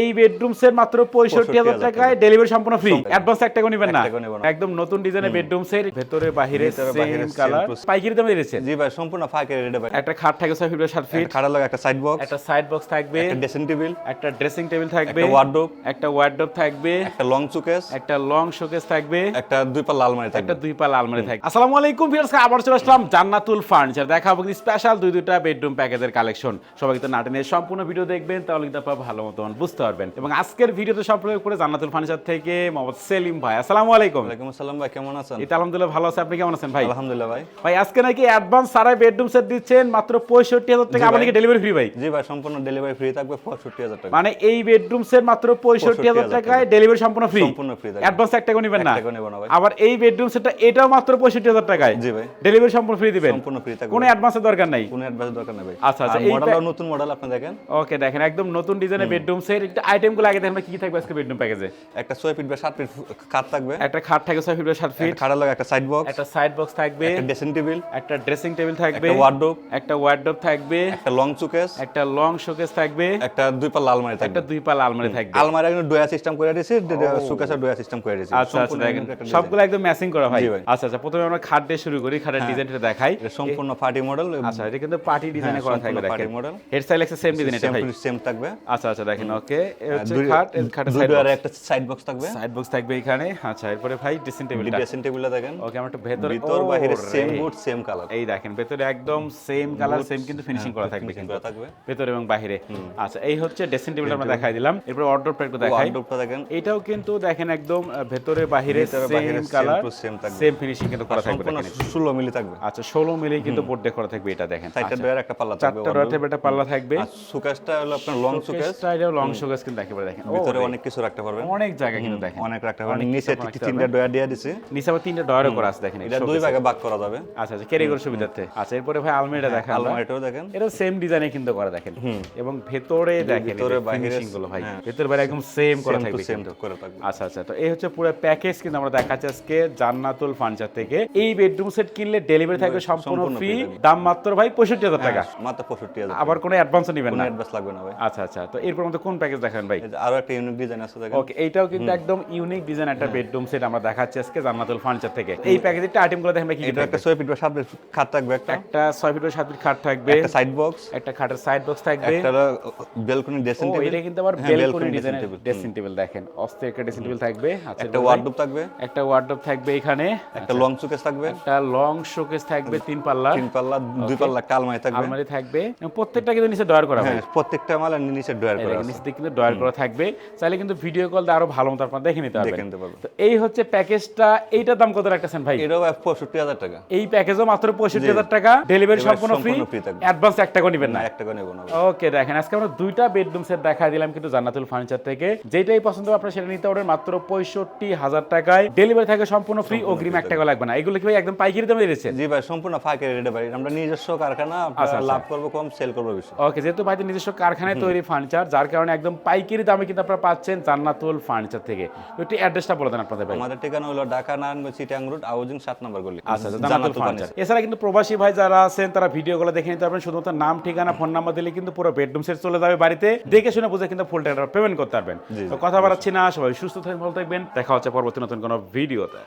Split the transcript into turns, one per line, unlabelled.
এই bedroom set মাত্র পঁয়ষট্টি হাজার টাকায় ডেলিভারি সম্পূর্ণ ফ্রি অ্যাডভান্স এক টাকা নেবেন না। একদম নতুন ডিজাইনের বেডরুম সেট ভেতরে বাহিরে সেম কালার পাইকারি দামে দিয়েছেন
জি ভাই সম্পূর্ণ ফাঁকের রেডে ভাই।
একটা খাট থাকে ছয় ফিট বাই সাত ফিট
একটা খাড়া একটা সাইড বক্স
একটা সাইড বক্স থাকবে।
একটা ড্রেসিং টেবিল
একটা ড্রেসিং টেবিল থাকবে।
একটা ওয়ার্ডরোব
একটা ওয়ার্ডরোব থাকবে।
একটা লং সুকেস
একটা লং শোকেস থাকবে।
একটা দুই পাল্লা আলমারি থাকবে।
একটা দুই পাল আলমারি থাকে আসসালামু আলাইকুম ভিউয়ার্স আবার চলে আসলাম জান্নাতুল ফার্নিচার দেখাবো স্পেশাল দুই দুইটা বেডরুম প্যাকেজের কালেকশন সবাই কিন্তু নাটনের সম্পূর্ণ ভিডিও দেখবেন তাহলে কিন্তু আপনারা ভালো মতন বুঝতে পারবেন এবং আজকের ভিডিওতে সম্পর্কে করে জান্নাতুল ফার্নিচার থেকে মোহাম্মদ সেলিম ভাই। আসসালামু আলাইকুম।
ওয়ালাইকুম আসসালাম ভাই কেমন আছেন?
এটা আলহামদুলিল্লাহ ভালো আছে। আপনি কেমন আছেন ভাই?
আলহামদুলিল্লাহ ভাই।
ভাই আজকে নাকি অ্যাডভান্স সারাই বেডরুম সেট দিচ্ছেন মাত্র পঁয়ষট্টি হাজার টাকা।
জি
আবার
ভাই।
নাকি ডেলিভারি ফ্রি ভাই?
জি ভাই সম্পূর্ণ ডেলিভারি ফ্রি থাকবে পঁয়ষট্টি হাজার টাকা।
মানে এই বেডরুম সেট মাত্র পঁয়ষট্টি হাজার
65,000
টাকায় ডেলিভারি সম্পূর্ণ ফ্রি
সম্পূর্ণ ফ্রি
অ্যাডভান্স এক টাকা নেবেন না?
এক টাকাও নেব না ভাই।
আবার এই বেডরুম সেটটা এটাও মাত্র পঁয়ষট্টি হাজার টাকায়?
জি ভাই।
ডেলিভারি সম্পূর্ণ ফ্রি দিবেন?
সম্পূর্ণ ফ্রি থাকবে
কোনো অ্যাডভান্সের দরকার নাই?
কোনো অ্যাডভান্স দরকার নেই ভাই।
আচ্ছা, আচ্ছা, এই
মডেলটাও
প্যা-
নতুন মডেল আপনি দেখেন।
ওকে দেখেন একদম নতুন ডিজাইনের বেডরুম সেট একটা আইটেমগুলো আগে দেখেন কি থাকবে আজকে বেডরুম প্যাকেজে
একটা ছয় ফিট বা সাত ফিট কাঠ থাকবে।
একটা খাট থাকে ছয় ফিট বাই সাত ফিট
একটা খাড়া লাগে একটা সাইড বক্স
একটা সাইড বক্স থাকবে।
একটা ড্রেসিং টেবিল
একটা ড্রেসিং টেবিল থাকবে।
একটা ওয়ার্ডরোব
একটা ওয়ার্ডরোব থাকবে।
একটা লং সুকেস
একটা লং শোকেস থাকবে।
একটা দুই পাল্লা আলমারি থাকবে।
একটা দুই পাল আলমারি থাকবে
আলমারি একদম ডোয়া সিস্টেম করে দিয়েছি সুকেসের ডোয়া সিস্টেম করে দিয়েছি।
আচ্ছা আচ্ছা দেখেন। সবগুলো একদম ম্যাচিং করা ভাই। আচ্ছা আচ্ছা প্রথমে আমরা খাট দিয়ে শুরু করি খাটের ডিজাইনটা দেখাই।
এটা সম্পূর্ণ পার্টি মডেল
আচ্ছা এটা কিন্তু পার্টি ডিজাইনে করা থাকবে
সম্পূর্ণ
দেখেন। হেড স্টাইল একটা সেম ডিজাইন এটা ভাই।
সেম থাকবে।
আচ্ছা আচ্ছা দেখেন ওকে এ হচ্ছে খাট এর খাটের সাইড
ডোয়ারে একটা সাইড বক্স থাকবে?
সাইড বক্স থাকবে এখানে। আচ্ছা এরপরে ভাই ড্রেসিং টেবিলটা
ড্রেসিং টেবিলটা দেখেন।
ওকে আমরা একটু ভেতরে
ভিতর
ও
সেম বুট সেম কালার
এই দেখেন ভেতরে একদম সেম কালার সেম কিন্তু ফিনিশিং করা থাকবে কিন্তু।
থাকবে।
ভেতরে এবং বাইরে। আচ্ছা এই হচ্ছে ড্রেসিং টেবিলটা আমরা দেখাই দিলাম। এরপর অর্ডারটা একটু দেখাই।
ওয়ার্ডরোবটা দেখেন।
এটাও কিন্তু দেখেন একদম ভেতরে বাহিরে সেম কালার। সেম ফিনিশিং কিন্তু করা থাকবে
ষোলো মিলি থাকবে।
আচ্ছা ষোলো মিলিয়ে কিন্তু বোর্ড করা থাকবে এটা দেখেন।
চারটা ডোয়ার একটা পাল্লা থাকবে
চারটা একটা পাল্লা থাকবে।
হলো আপনার লং
স্টাইলেও লং শোকেস কিন্তু একেবারে দেখেন।
ভিতরে অনেক কিছু রাখতে পারবেন।
অনেক জায়গা কিন্তু দেখেন।
অনেক রাখতে পারবেন। নিচে তিনটা ডোয়ার দিয়ে দিছি।
নিচে আবার তিনটা ডয়ারও করা আছে দেখেন
এটা দুই ভাগে ভাগ করা যাবে।
আচ্ছা আচ্ছা ক্যারি করে সুবিধার্থে। আচ্ছা এরপরে ভাই আলমারিটা দেখেন।
আলমারিটাও দেখেন।
এটা সেম ডিজাইনে কিন্তু করা দেখেন। এবং ভেতরে দেখেন
ভিতরে
গুলো ভাই।
হ্যাঁ।
ভেতরে বাইরে একদম সেম করা থাকবে
সেম। করে থাকবে।
আচ্ছা আচ্ছা তো এই হচ্ছে পুরো প্যাকেজ কিন্তু আমরা দেখাচ্ছি আজকে জান্নাতুল ফার্নিচার থেকে। এই বেডরুম সেট কিনলে ডেলিভারি থাকবে সম্পূর্ণ ফ্রি দাম মাত্র ভাই পঁয়ষট্টি হাজার টাকা।
হ্যাঁ, মাত্র পঁয়ষট্টি হাজার
আবার কোনো অ্যাডভান্সও নেবেন না।
অ্যাডভান্স লাগবে না ভাই।
আচ্ছা আচ্ছা তো এরপর মধ্যে কোন প্যাকেজ দেখাবেন ভাই।
আরও একটা ইউনিক ডিজাইন আছে দেখেন।
ওকে এইটাও কিন্তু একদম ইউনিক ডিজাইন একটা বেডরুম সেট আমরা দেখাচ্ছি আজকে জান্নাতুল ফার্নিচার থেকে। এই প্যাকেজের আইটেমগুলো দেখেন ভাই কি
এটা একটা ছয় ফিট বা সাত ফিট খাট থাকবে একটা।
একটা ছয় ফিট সাত ফিট খাট থাকবে।
একটা সাইড বক্স
একটা খাটের সাইড বক্স থাকবে।
একটা বেলকনি ড্রেসিং টেবিল
এটা কিন্তু আবার
হ্যাঁ,
বেলকনি ডিজাইনের ড্রেসিং টেবিল দেখেন। একটা ড্রেসিং টেবিল থাকবে। আচ্ছা
একটা ওয়ার্ডরোব থাকবে।
একটা ওয়ার্ডরোব থাকবে এখানে।
একটা লং সুকেস থাকবে।
একটা লং শোকেস থাকবে তিন পাল্লা।
তিন পাল্লা দুই পাল্লা আলমারি থাকবে।
আলমারি থাকবে। প্রত্যেকটা কিন্তু নিচে ডয়ার করা হবে।
হ্যাঁ প্রত্যেকটা মাল নিচে ড্রয়ার করা আছে।
নিচে কিন্তু ডয়ার করা থাকবে। চাইলে কিন্তু ভিডিও কল দিয়ে আরও ভালো মতো আপনারা দেখে নিতে
দেখে
পারবেন। তো এই হচ্ছে প্যাকেজটা এইটার দাম কত রাখতেছেন ভাই?
এটাও পঁয়ষট্টি হাজার টাকা।
এই প্যাকেজও মাত্র পঁয়ষট্টি হাজার টাকা। ডেলিভারি সম্পূর্ণ ফ্রি। অ্যাডভান্স এক টাকা নেবেন না।
এক টাকা নেব না
ওকে দেখেন আজকে আমরা দুইটা বেডরুম সেট দেখাই দিলাম কিন্তু জান্নাতুল ফার্নিচার থেকে। যেটাই পছন্দ আপনারা সেটা নিতে পারবেন মাত্র পঁয়ষট্টি হাজার টাকায়। ডেলিভারি থাকে সম্পূর্ণ ফ্রি অগ্রিম এক টাকা লাগবে না। এগুলো কি ভাই একদম পাইকারি দামে দিয়েছেন
জি ভাই সম্পূর্ণ ফাঁকের রেটে ভাই। আমরা নিজস্ব কারখানা
আচ্ছা,
আপনারা লাভ করব কম সেল করব বেশি।
ওকে যেহেতু ভাইদের নিজস্ব কারখানায় তৈরি ফার্নিচার যার কারণে একদম পাইকারি দামে কিন্তু আপনারা পাচ্ছেন জান্নাতুল ফার্নিচার থেকে। একটু অ্যাড্রেসটা বলে দেন আপনাদের ভাই।
আমাদের ঠিকানা হলো ঢাকা নারায়ণগঞ্জ চিটাং রোড হাউজিং সাত নম্বর গলি।
আচ্ছা আচ্ছা, জান্নাতুল ফার্নিচার এছাড়া কিন্তু প্রবাসী ভাই যারা আছেন তারা ভিডিওগুলো দেখে নিতে পারবেন। শুধুমাত্র নাম ঠিকানা ফোন নাম্বার দিলে কিন্তু পুরো বেডরুম সেট চলে যাবে বাড়িতে। দেখে শুনে বুঝে কিন্তু ফুল টাকা পেমেন্ট করতে পারবেন। তো কথা বাড়াচ্ছি না সবাই সুস্থ থাকবেন ভালো থাকবেন। দেখা হচ্ছে পরবর্তী নতুন কোনো ভিডিওতে।